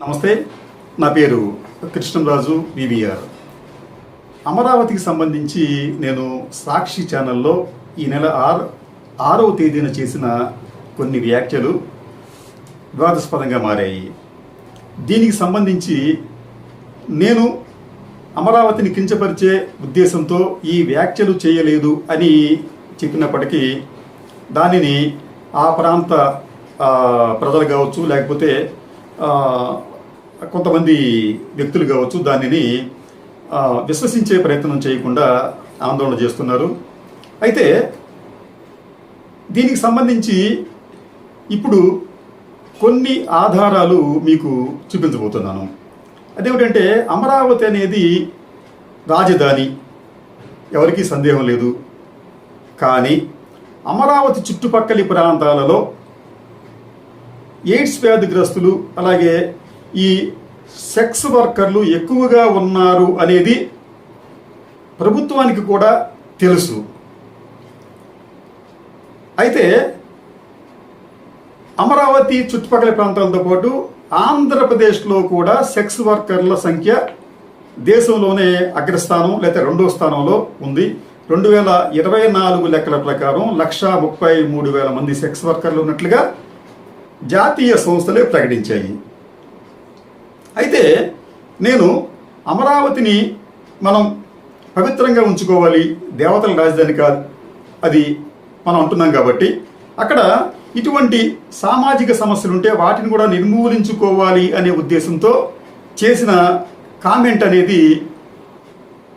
నమస్తే నా పేరు కృష్ణంరాజు వివిఆర్ అమరావతికి సంబంధించి నేను సాక్షి ఛానల్లో ఈ నెల ఆరు ఆరవ తేదీన చేసిన కొన్ని వ్యాఖ్యలు వివాదాస్పదంగా మారాయి. దీనికి సంబంధించి నేను అమరావతిని కించపరిచే ఉద్దేశంతో ఈ వ్యాఖ్యలు చేయలేదు అని చెప్పినప్పటికీ దానిని ఆ ప్రాంత ప్రజలు కావచ్చు లేకపోతే కొంతమంది వ్యక్తులు కావచ్చు దానిని విశ్వసించే ప్రయత్నం చేయకుండా ఆందోళన చేస్తున్నారు. అయితే దీనికి సంబంధించి ఇప్పుడు కొన్ని ఆధారాలు మీకు చూపించబోతున్నాను. అదేమిటంటే అమరావతి అనేది రాజధాని. ఎవరికీ సందేహం లేదు. కానీ అమరావతి చుట్టుపక్కల ప్రాంతాలలో ఎయిడ్స్ వ్యాధిగ్రస్తులు అలాగే ఈ సెక్స్ వర్కర్లు ఎక్కువగా ఉన్నారు అనేది ప్రభుత్వానికి కూడా తెలుసు. అయితే అమరావతి చుట్టుపక్కల ప్రాంతాలతో పాటు ఆంధ్రప్రదేశ్లో కూడా సెక్స్ వర్కర్ల సంఖ్య దేశంలోనే అగ్రస్థానం లేకపోతే రెండో స్థానంలో ఉంది. రెండు వేల ఇరవై నాలుగు లెక్కల ప్రకారం లక్షా ముప్పై మూడు వేల మంది సెక్స్ వర్కర్లు ఉన్నట్లుగా జాతీయ సంస్థలే ప్రకటించాయి. అయితే నేను అమరావతిని మనం పవిత్రంగా ఉంచుకోవాలి దేవతల రాజధాని కాదు అది మనం అంటున్నాం కాబట్టి అక్కడ ఇటువంటి సామాజిక సమస్యలు ఉంటే వాటిని కూడా నిర్మూలించుకోవాలి అనే ఉద్దేశంతో చేసిన కామెంట్ అనేది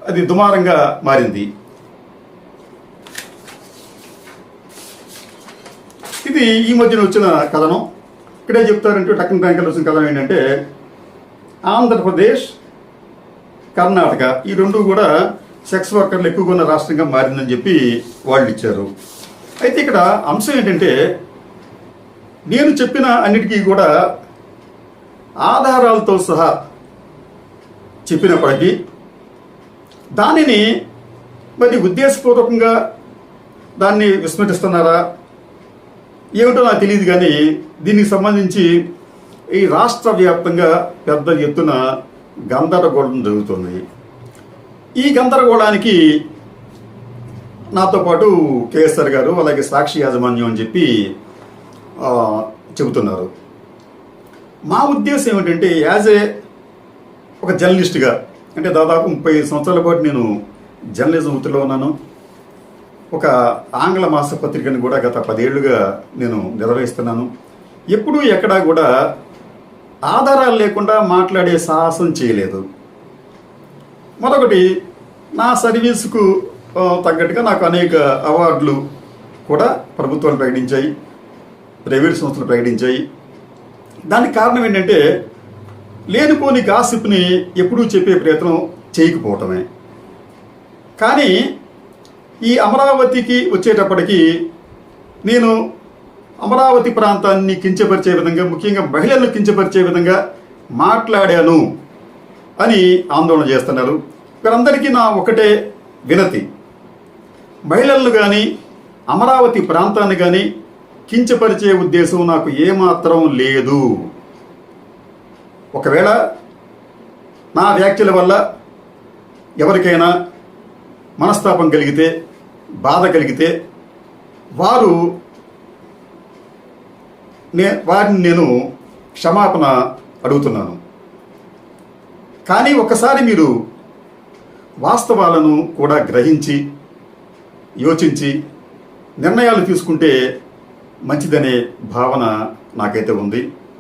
అది దుమారంగా మారింది. ఇది ఈ మధ్యన వచ్చిన కథనం. ఇక్కడే చెప్తారంటే టక్కన బ్యాంకులు వచ్చిన కథనం ఏంటంటే ఆంధ్రప్రదేశ్ కర్ణాటక ఈ రెండు కూడా సెక్స్ వర్కర్లు ఎక్కువగా ఉన్న రాష్ట్రంగా మారిందని చెప్పి వాళ్ళు ఇచ్చారు. అయితే ఇక్కడ అంశం ఏంటంటే నేను చెప్పిన అన్నిటికీ కూడా ఆధారాలతో సహా చెప్పినప్పటికీ దానిని మరి ఉద్దేశపూర్వకంగా దాన్ని విస్మరిస్తున్నారా? ఏమిటో నాకు తెలియదు కానీ దీనికి సంబంధించి ఈ రాష్ట్ర వ్యాప్తంగా పెద్ద ఎత్తున గందరగోళం జరుగుతుంది. ఈ గందరగోళానికి నాతో పాటు కేఎస్ఆర్ గారు అలాగే సాక్షి యాజమాన్యం అని చెప్పి చెబుతున్నారు. మా ఉద్దేశం ఏమిటంటే యాజ్ ఏ ఒక జర్నలిస్ట్గా అంటే దాదాపు ముప్పై సంవత్సరాల పాటు నేను జర్నలిజం వృత్తిలో ఉన్నాను. ఒక ఆంగ్ల మాసపత్రికను కూడా గత పదేళ్ళుగా నేను నిర్వహిస్తున్నాను. ఎప్పుడూ ఎక్కడా కూడా ఆధారాలు లేకుండా మాట్లాడే సాహసం చేయలేదు. మరొకటి నా సర్వీసుకు తగ్గట్టుగా నాకు అనేక అవార్డులు కూడా ప్రభుత్వాలు ప్రకటించాయి ప్రైవేట్ సంస్థలు ప్రకటించాయి. దానికి కారణం ఏంటంటే లేనిపోని గాసిప్ని ఎప్పుడూ చెప్పే ప్రయత్నం చేయకపోవటమే. కానీ ఈ అమరావతికి వచ్చేటప్పటికి నేను అమరావతి ప్రాంతాన్ని కించపరిచే విధంగా ముఖ్యంగా మహిళలను కించపరిచే విధంగా మాట్లాడాను అని ఆందోళన చేస్తున్నారు. వీరందరికీ నా ఒకటే వినతి. మహిళలను కానీ అమరావతి ప్రాంతాన్ని కానీ కించపరిచే ఉద్దేశం నాకు ఏమాత్రం లేదు. ఒకవేళ నా వ్యాఖ్యల వల్ల ఎవరికైనా మనస్తాపం కలిగితే బాధ కలిగితే వారు నే వారిని నేను క్షమాపణ అడుగుతున్నాను. కానీ ఒకసారి మీరు వాస్తవాలను కూడా గ్రహించి యోచించి నిర్ణయాలు తీసుకుంటే మంచిదనే భావన నాకైతే ఉంది.